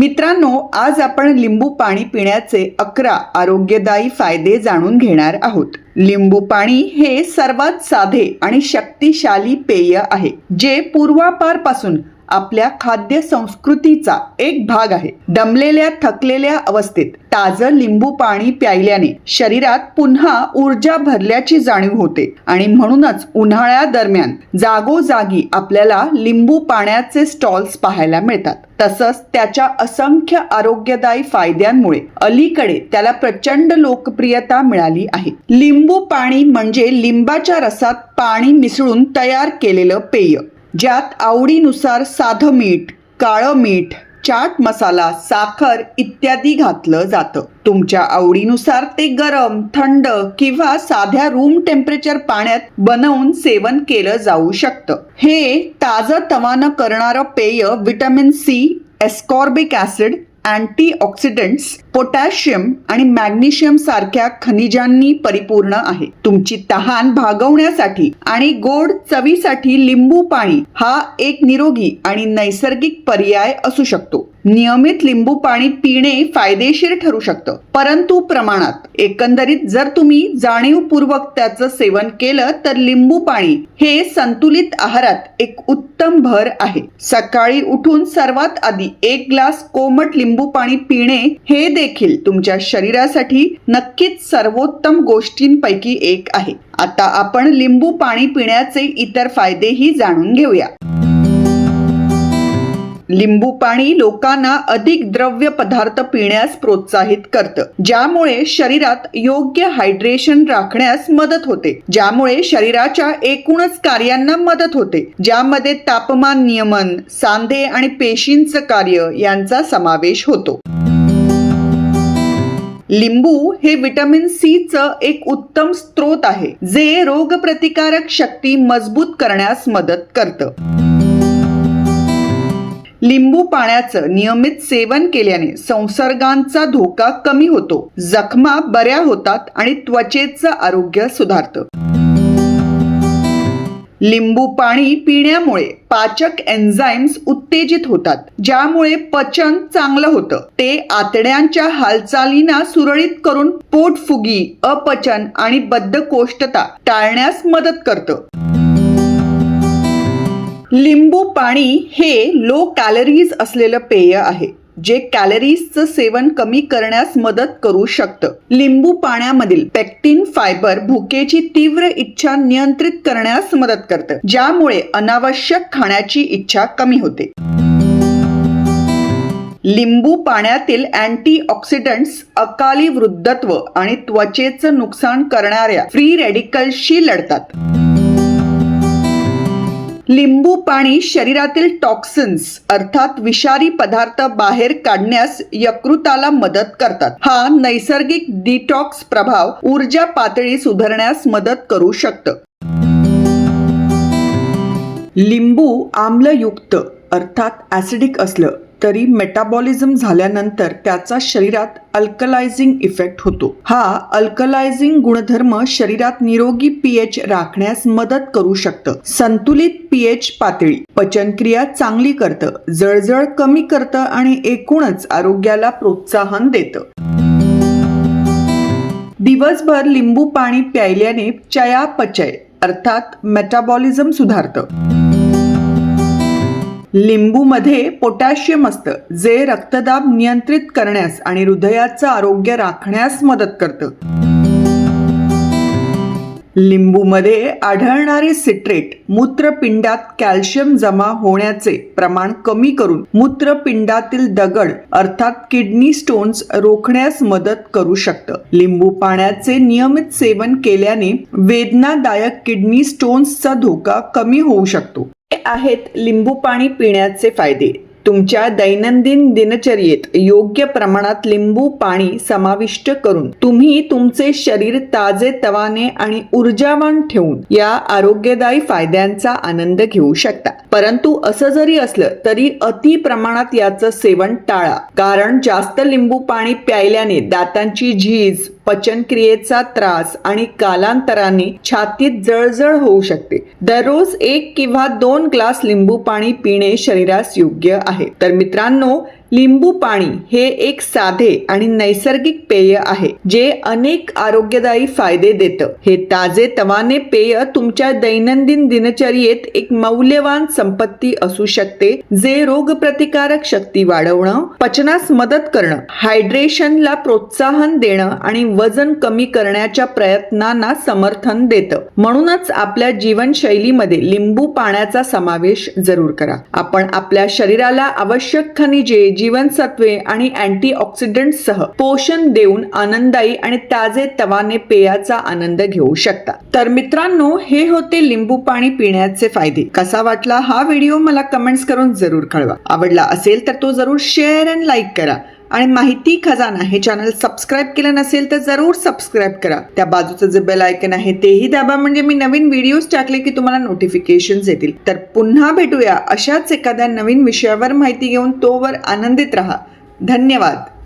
मित्रांनो आज आपण लिंबू पाणी पिण्याचे अकरा आरोग्यदायी फायदे जाणून घेणार आहोत. लिंबू पाणी हे सर्वात साधे आणि शक्तिशाली पेय आहे जे पूर्वापारपासून आपल्या खाद्य संस्कृतीचा एक भाग आहे. दमलेल्या थकलेल्या अवस्थेत ताजं लिंबू पाणी प्यायल्याने शरीरात पुन्हा ऊर्जा भरल्याची जाणीव होते आणि म्हणूनच उन्हाळ्यादरम्यान जागोजागी आपल्याला लिंबू पाण्याचे स्टॉल्स पाहायला मिळतात. तसंच त्याच्या असंख्य आरोग्यदायी फायद्यांमुळे अलीकडे त्याला प्रचंड लोकप्रियता मिळाली आहे. लिंबू पाणी म्हणजे लिंबाच्या रसात पाणी मिसळून तयार केलेलं पेय. ज्यात आवडीनुसार साधं मीठ काळं मीठ चाट मसाला साखर इत्यादी घातलं जातं. तुमच्या आवडीनुसार ते गरम थंड किंवा साध्या रूम टेम्परेचर पाण्यात बनवून सेवन केलं जाऊ शकतं. हे ताजं तवानं करणारं पेय vitamin C ascorbic acid antioxidants potassium आणि मॅग्नेशियम सारख्या खनिजांनी परिपूर्ण आहे. तुमची तहान भागवण्यासाठी आणि गोड चवीसाठी लिंबू पाणी हा एक निरोगी आणि नैसर्गिक पर्याय असू शकतो. नियमित लिंबू पाणी पिणे फायदेशीर ठरू शकतं. परंतु प्रमाणात. एकंदरीत जर तुम्ही जाणीवपूर्वक त्याचं सेवन केलं तर लिंबू पाणी हे संतुलित आहारात एक उत्तम भर आहे. सकाळी उठून सर्वात आधी एक ग्लास कोमट लिंबू लिंबू पाणी पिणे हे देखील तुमच्या शरीरासाठी नक्कीच सर्वोत्तम गोष्टींपैकी एक आहे. आता आपण लिंबू पाणी पिण्याचे इतर फायदेही जाणून घेऊया. लिंबू पाणी लोकांना अधिक द्रव्य पदार्थ पिण्यास प्रोत्साहित करतं. ज्यामुळे शरीरात योग्य हायड्रेशन राखण्यास मदत होते. ज्यामुळे शरीराच्या एकूणच कार्यांना मदत होते. ज्यामध्ये तापमान नियमन सांधे आणि पेशींचं कार्य यांचा समावेश होतो. लिंबू हे विटॅमिन सी च एक उत्तम स्रोत आहे जे रोगप्रतिकारक शक्ती मजबूत करण्यास मदत करतं. लिंबू पाण्याचं नियमित सेवन केल्याने संसर्गांचा धोका कमी होतो जखमा बऱ्या होतात आणि त्वचेचं आरोग्य सुधारतं. लिंबू पाणी पिण्यामुळे पाचक एन्झाईम्स उत्तेजित होतात ज्यामुळे पचन चांगलं होतं. ते आतड्यांच्या हालचालींना सुरळीत करून पोटफुगी अपचन आणि बद्धकोष्ठता टाळण्यास मदत करतं. लिंबू पाणी हे लो कॅलरीज असलेलं पेय आहे जे कॅलरीजचं सेवन कमी करण्यास मदत करू शकतं. लिंबू पाण्यामधील पेक्टिन फायबर भुकेची तीव्र इच्छा नियंत्रित करण्यास मदत करतं ज्यामुळे अनावश्यक खाण्याची इच्छा कमी होते. लिंबू पाण्यातील अँटीऑक्सिडंट्स अकाली वृद्धत्व आणि त्वचेचं नुकसान करणाऱ्या फ्री रेडिकल्सशी लढतात. लिंबू पाणी शरीरातील टॉक्सिन्स अर्थात विषारी पदार्थ बाहेर काढण्यास यकृताला मदत करतात. हा नैसर्गिक डिटॉक्स प्रभाव ऊर्जा पातळी सुधारण्यास मदत करू शकतं. लिंबू आम्लयुक्त अर्थात ऍसिडिक असलं तरी मेटाबॉलिझम झाल्यानंतर त्याचा शरीरात अल्कलायझिंग इफेक्ट होतो. हा अल्कलायझिंग गुणधर्म शरीरात निरोगी पीएच राखण्यास मदत करू शकतं. संतुलित पीएच पातळी पचनक्रिया चांगली करतं जळजळ कमी करतं आणि एकूणच आरोग्याला प्रोत्साहन देतं. दिवसभर लिंबू पाणी प्यायल्याने चयापचय अर्थात मेटाबॉलिझम सुधारतं. लिंबूमध्ये पोटॅशियम असतं जे रक्तदाब नियंत्रित करण्यास आणि हृदयाचं आरोग्य राखण्यास मदत करतं. लिंबूमध्ये आढळणारे सिट्रेट मूत्रपिंडात कॅल्शियम जमा होण्याचे प्रमाण कमी करून मूत्रपिंडातील दगड अर्थात किडनी स्टोन्स रोखण्यास मदत करू शकतं. लिंबू पाण्याचे नियमित सेवन केल्याने वेदनादायक किडनी स्टोन्सचा धोका कमी होऊ शकतो. आहेत लिंबू पाणी पिण्याचे फायदे. तुमच्या दैनंदिन दिनचर्येत योग्य प्रमाणात लिंबू पाणी समाविष्ट करून तुम्ही तुमचे शरीर ताजे तवाने आणि ऊर्जावान ठेवून या आरोग्यदायी फायद्यांचा आनंद घेऊ शकता. परंतु असं जरी असलं तरी अति प्रमाणात याचं सेवन टाळा. कारण जास्त लिंबू पाणी प्यायल्याने दातांची झीज पचनक्रियेचा त्रास आणि कालांतराने छातीत जळजळ होऊ शकते. दररोज एक किंवा दोन ग्लास लिंबू पाणी पिणे शरीरास योग्य आहे. तर मित्रांनो लिंबू पाणी हे एक साधे आणि नैसर्गिक पेय आहे जे अनेक आरोग्यदायी फायदे देतं. हे ताजे तवाने पेय तुमच्या दैनंदिन दिनचर्येत एक मौल्यवान संपत्ती असू शकते जे रोगप्रतिकारक शक्ती वाढवणं पचनास मदत करणं हायड्रेशनला प्रोत्साहन देणं आणि वजन कमी करण्याच्या प्रयत्नांना समर्थन देतं. म्हणूनच आपल्या जीवनशैलीमध्ये लिंबू पाण्याचा समावेश जरूर करा. आपण आपल्या शरीराला आवश्यक खनिजे जीवनसत्वे आणि अँटीऑक्सिडंट्ससह पोषण देऊन आनंददायी आणि ताजे तवाने पेयाचा आनंद घेऊ शकता. तर मित्रांनो हे होते लिंबू पाणी पिण्याचे फायदे. कसा वाटला हा व्हिडिओ मला कमेंट्स करून जरूर कळवा. आवडला असेल तर तो जरूर शेअर अँड लाईक करा. आणि माहिती खजाना हे चॅनल सबस्क्राईब केलं नसेल तर जरूर सबस्क्राईब करा. त्या बाजूचं जे बेल आयकन आहे तेही दाबा. म्हणजे मी नवीन व्हिडिओज टाकले की तुम्हाला नोटिफिकेशन्स येतील. तर पुन्हा भेटूया अशाच एखाद्या नवीन विषयावर माहिती घेऊन तोवर आनंदित राहा. धन्यवाद.